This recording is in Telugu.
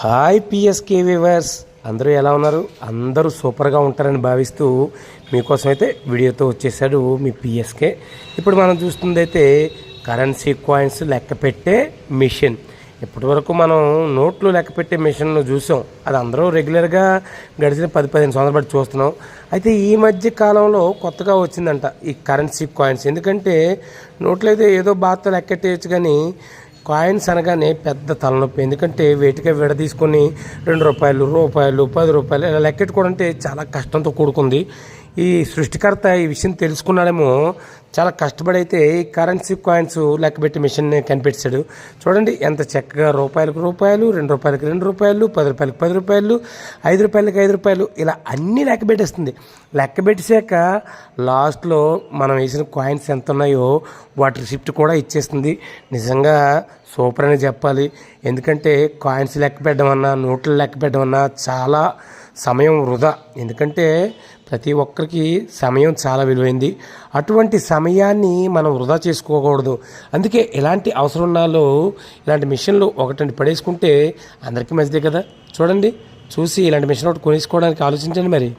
Hi PSK viewers. అందరూ ఎలా ఉన్నారు? అందరూ సూపర్గా ఉంటారని భావిస్తూ మీకోసం అయితే వీడియోతో వచ్చేసాడు మీ పిఎస్కే. ఇప్పుడు మనం చూస్తుంది అయితే కరెన్సీ కాయిన్స్ లెక్క పెట్టే మిషన్. ఇప్పటి వరకు మనం నోట్లు లెక్క పెట్టే మిషన్ను చూసాం. అది అందరూ రెగ్యులర్గా గడిచిన పది పదిహేను సంవత్సరాలు బట్టి చూస్తున్నాం. అయితే ఈ మధ్య కాలంలో కొత్తగా వచ్చిందంట ఈ కరెన్సీ కాయిన్స్. ఎందుకంటే నోట్లు అయితే ఏదో బాధతో లెక్కెట్టేయచ్చు కానీ కాయిన్స్ అనగానే పెద్ద తలనొప్పి. ఎందుకంటే వేటిగా విడదీసుకొని రెండు రూపాయలు రూపాయలు పది రూపాయలు ఇలా లెక్కెట్టుకోవడం అంటే చాలా కష్టంతో కూడుకుంది. ఈ సృష్టికర్త ఈ విషయం తెలుసుకున్నాడేమో చాలా కష్టపడి అయితే ఈ కరెన్సీ కాయిన్స్ లెక్కబెట్టి మిషన్ కనిపెట్టాడు. చూడండి ఎంత చక్కగా రూపాయలకు రూపాయలు రెండు రూపాయలకు రెండు రూపాయలు పది రూపాయలకు పది రూపాయలు ఐదు రూపాయలకు ఐదు రూపాయలు ఇలా అన్నీ లెక్క పెట్టేస్తుంది లెక్క పెట్టేశాక లాస్ట్లో మనం వేసిన కాయిన్స్ ఎంత ఉన్నాయో వాటి రిసిప్ట్ కూడా ఇచ్చేస్తుంది. నిజంగా సూపర్ అని చెప్పాలి. ఎందుకంటే కాయిన్స్ లెక్క పెట్టడం అన్నా నోట్లు లెక్క పెట్టడం అన్నా చాలా సమయం వృధా. ఎందుకంటే ప్రతి ఒక్కరికి సమయం చాలా విలువైంది. అటువంటి సమయాన్ని మనం వృధా చేసుకోకూడదు. అందుకే ఎలాంటి అవసరం ఉన్నాలో ఇలాంటి మిషన్లు ఒకటి పడేసుకుంటే అందరికీ మంచిదే కదా. చూడండి చూసి ఇలాంటి మిషన్ ఒకటి కొనేసుకోవడానికి ఆలోచించండి మరి.